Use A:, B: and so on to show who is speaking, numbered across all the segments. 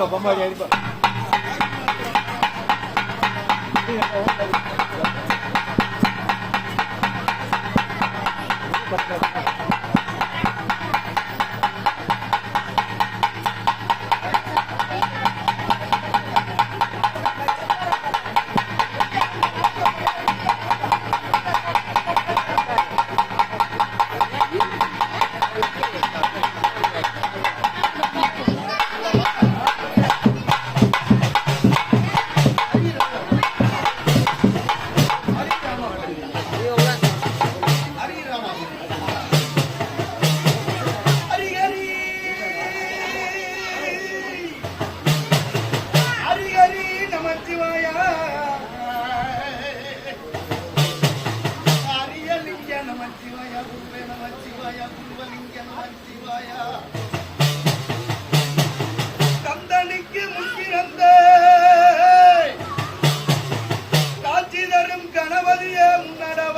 A: அடிப்பா பம்பாடி அடிப்பா
B: Thank. Sundaram.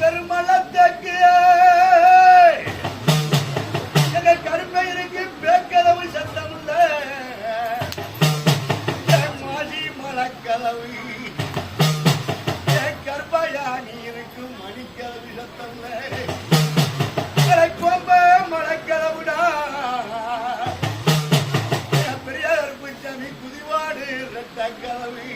B: பெருமளத்தக்கு எங்கள் கருப்பயிருக்கு பேக்கதவு சத்தம் இல்லை மாசி மலக்கதவு. கருப்பாயா நீ இருக்கு மணிக்கதவு சத்தம் இல்லை கோம்ப மலக்கதவுடா. பெரியார் பிச்சனி குதிவாடு ரெட்ட கதவு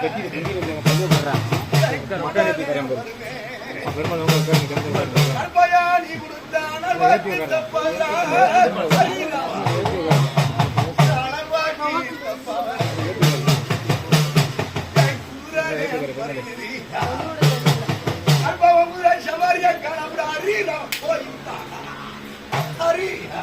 B: கட்டி கட்டி கொஞ்சம் பங்கு சவாரியா கணவர் அறியா போயிருந்தா அறியா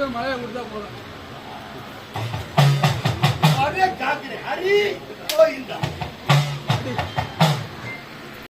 B: வெட்டி
A: மழையை கொடுத்தா போதும்.
B: அதே காக்கிறேன் அரி போயிருந்தான்